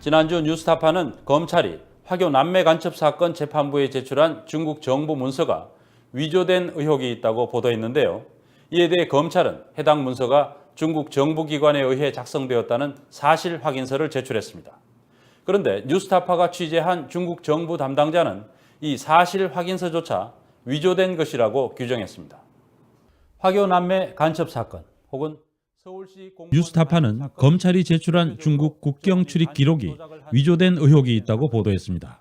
지난주 뉴스타파는 검찰이 화교 남매 간첩 사건 재판부에 제출한 중국 정부 문서가 위조된 의혹이 있다고 보도했는데요. 이에 대해 검찰은 해당 문서가 중국 정부기관에 의해 작성되었다는 사실 확인서를 제출했습니다. 그런데 뉴스타파가 취재한 중국 정부 담당자는 이 사실 확인서조차 위조된 것이라고 규정했습니다. 화교 남매 간첩 사건 혹은 뉴스타파는 검찰이 제출한 중국 국경 출입 기록이 위조된 의혹이 있다고 보도했습니다.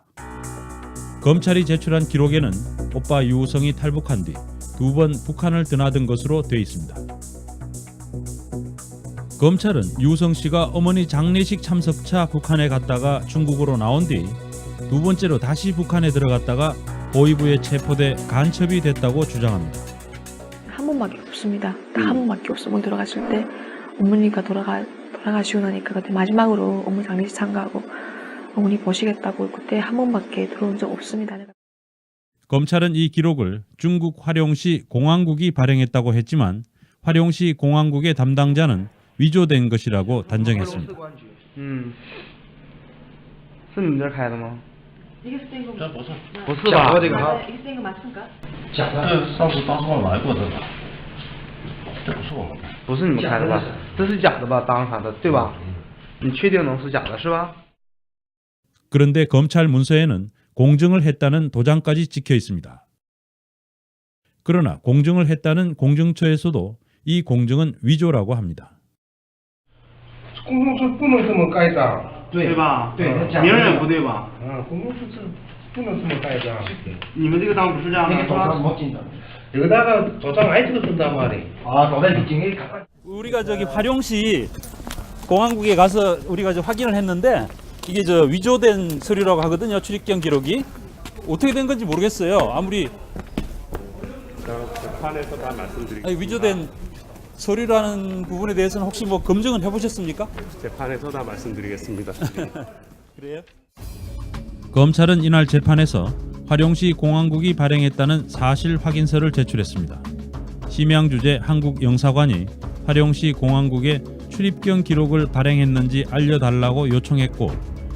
검찰이 제출한 기록에는 오빠 유우성이 탈북한 뒤 두 번 북한을 드나든 것으로 되어 있습니다. 검찰은 유우성 씨가 어머니 장례식 참석차 북한에 갔다가 중국으로 나온 뒤 두 번째로 다시 북한에 들어갔다가 보위부에 체포돼 간첩이 됐다고 주장합니다. 한 번밖에 없습니다. 딱 한 번밖에 없어. 문 들어갔을 때 어머니가 돌아가 돌아가시고 나니까 그때 마지막으로 어머니 장례식 참가하고 어머니 보시겠다고 그때 한 번밖에 들어온 적 없습니다. 검찰은 이 기록을 중국 화룡시 공항국이 발행했다고 했지만 화룡시 공항국의 담당자는 위조된 것이라고 단정했습니다. 嗯，是你们这儿开的吗？这不是不是吧？假的这上次大创来过这个，这不 是我们开的。不是你们开的吧？这是假的吧？当场的对吧？你确定能是假的是吧？ 그런데 검찰 문서에는 공증을 했다는 도장까지 찍혀 있습니다. 그러나 공증을 했다는 공증처에서도 이 공증은 위조라고 합니다. 公众是不能这么盖章，对吧？对嗯名儿也不对吧？嗯，公众是 这不能这么盖章。你们这个章不是这样的，是吧？ 여기다가 도장 많이 찍어준단 말이에요. 아, 도장 징이 갖다 우리가 저기 화룡시 공항국에 가서 우리가 저 확인을 했는데 이게 저 위조된 서류라고 하거든요. 출입경 기록이 어떻게 된 건지 모르겠어요. 아무리 재판에서 다 말씀드리 아니, 위조된 서류라는 부분에 대해서는 혹시 뭐 검증은 해보셨습니까? 재판에서 다 말씀드리겠습니다. 그래요? 검찰은 이날 재판에서 화룡시 공항국이 발행했다는 사실 확인서를 제출했습니다. 심양 주재 한국 영사관이 화룡시 공항국에 출입경 기록을 발행했는지 알려달라고 요청했고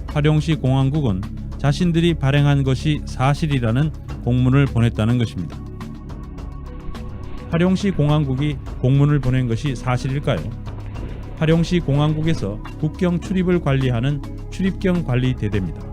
화룡시 공항국은 자신들이 발행한 것이 사실이라는 공문을 보냈다는 것입니다. 화룡시 공항국이 공문을 보낸 것이 사실일까요? 화룡시 공항국에서 국경 출입을 관리하는 출입경 관리 대대입니다.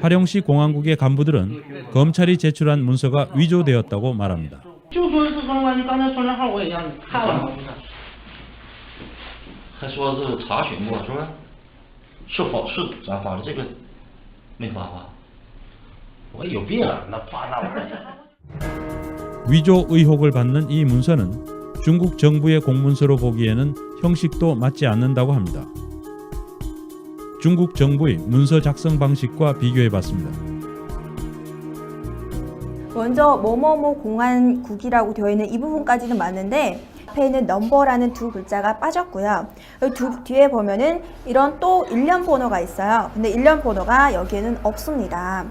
화령시 공항국의 간부들은 검찰이 제출한 문서가 위조되었다고 말합니다. 위조 의혹을 받는 이 문서는 중국 정부의 공문서로 보기에는 형식도 맞지 않는다고 합니다. 중국 정부의 문서 작성 방식과 비교해 봤습니다. 먼저 뭐뭐뭐 공안국이라고 되어 있는 이 부분까지는 맞는데 앞에는 넘버라는 두 글자가 빠졌고요. 그 두, 뒤에 보면은 이런 또 일련 번호가 있어요. 근데 일련 번호가 여기에는 없습니다.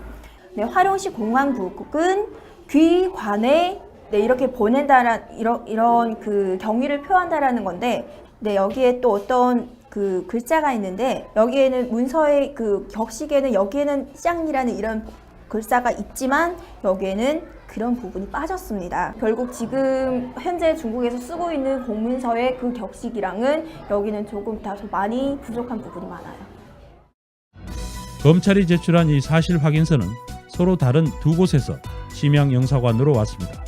네, 화룡시 공안국은 귀관에 네, 이렇게 보낸다라 이런 이런 그 경위를 표한다라는 건데 네, 여기에 또 어떤 그 글자가 있는데 여기에는 문서의 그 격식에는 여기에는 쌍이라는 이런 글자가 있지만 여기에는 그런 부분이 빠졌습니다. 결국 지금 현재 중국에서 쓰고 있는 공문서의 그 격식이랑은 여기는 조금 다소 많이 부족한 부분이 많아요. 검찰이 제출한 이 사실 확인서는 서로 다른 두 곳에서 심양 영사관으로 왔습니다.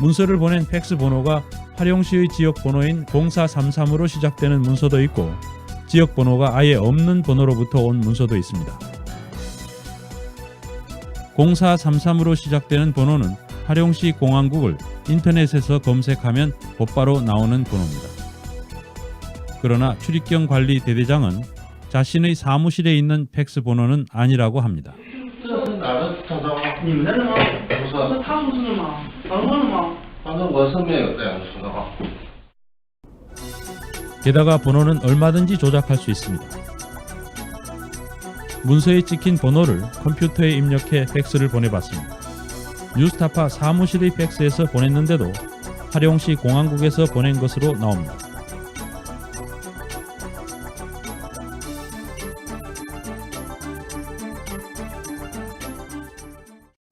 문서를 보낸 팩스 번호가 화룡시의 지역 번호인 0433으로 시작되는 문서도 있고 지역 번호가 아예 없는 번호로부터 온 문서도 있습니다. 0433으로 시작되는 번호는 화룡시 공항국을 인터넷에서 검색하면 곧바로 나오는 번호입니다. 그러나 출입경 관리 대대장은 자신의 사무실에 있는 팩스 번호는 아니라고 합니다. 这是哪个厂商啊？你们的吗？不是，那他们是的吗？访问了吗？ 反正我身边有这样的车的号。 게다가 번호는 얼마든지 조작할 수 있습니다. 문서에 찍힌 번호를 컴퓨터에 입력해 팩스를 보내봤습니다. 뉴스타파 사무실의 팩스에서 보냈는데도 화룡시 공항국에서 보낸 것으로 나옵니다.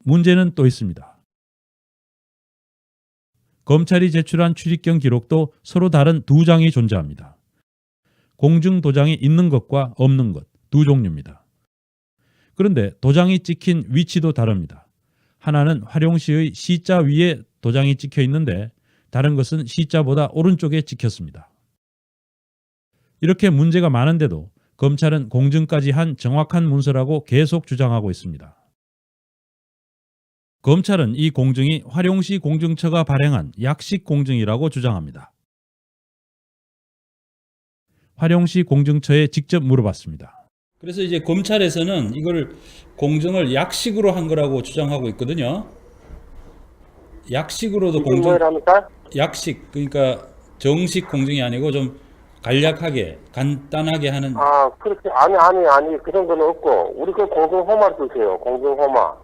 문제는 또 있습니다. 검찰이 제출한 출입경 기록도 서로 다른 두 장이 존재합니다. 공증 도장이 있는 것과 없는 것 두 종류입니다. 그런데 도장이 찍힌 위치도 다릅니다. 하나는 화룡시의 C자 위에 도장이 찍혀 있는데 다른 것은 C자보다 오른쪽에 찍혔습니다. 이렇게 문제가 많은데도 검찰은 공증까지 한 정확한 문서라고 계속 주장하고 있습니다. 검찰은 이 공증이 화룡시 공증처가 발행한 약식 공증이라고 주장합니다. 화룡시 공증처에 직접 물어봤습니다. 그래서 이제 검찰에서는 이걸 공증을 약식으로 한 거라고 주장하고 있거든요. 약식으로도 공증 합니까? 약식 그러니까 정식 공증이 아니고 좀 간략하게 간단하게 하는 아, 그렇게, 아니, 아니, 아니, 그 정도는 없고, 우리 그 공증호마 쓰세요, 공증호마.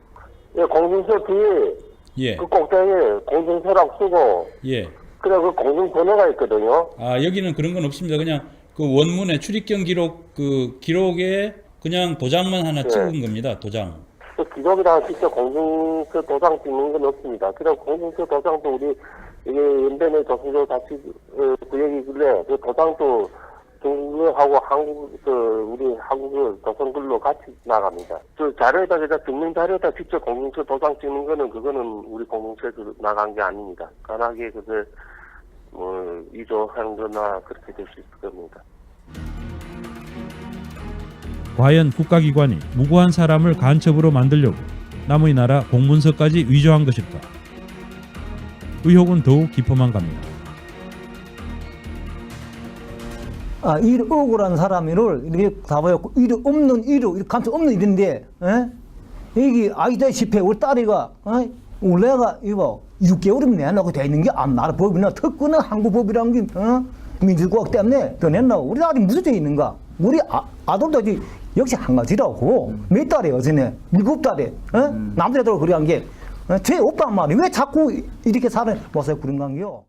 예, 공증서 뒤에, 예. 그 꼭대기에 공증서라고 쓰고, 예. 그래, 그 공증번호가 있거든요. 아, 여기는 그런 건 없습니다. 그냥 그 원문에 출입경 기록 그 기록에 그냥 도장만 하나 네. 찍은 겁니다. 도장. 그 기록이랑 직접 공증서 도장 찍는 건 없습니다. 그래, 공증서 도장도 우리, 이게 연변의 조선조 자치, 어, 구역이길래, 그 도장도 중국하고 한국, 그, 우리 한국의 조선글로 같이 나갑니다. 그 자료에다, 그다 증명 자료에다 직접 공증서 도장 찍는 거는, 그거는 우리 공증서에서 나간 게 아닙니다. 간하게 그걸, 뭐, 위조하는 거나 그렇게 될 수 있을 겁니다. 과연 국가기관이 무고한 사람을 간첩으로 만들려고 남의 나라 공문서까지 위조한 것일까? 의혹은 더욱 깊어만 갑니다. 아, 일 억울한 사람을 이렇게 잡아갖고 일 없는 일로 이렇게 감수 없는 일인데, 에? 여기 아시다시피 우리 딸이가, 어? 우리 애가 이거 6개월이면 내놓고 돼 있는 게 안 나라 법이나 특권은 한국 법이란 게, 어? 민주국 때문에 더 냈나고 우리 딸이 무슨 죄 있는가? 우리 아, 아들도 역시 한 가지라고. 몇 달이에요, 전에? 일곱 달에, 어? 남자들 그래 한 게, 어? 죄 없단 말이야. 왜 자꾸 이렇게 사는 모습 그런 관계요?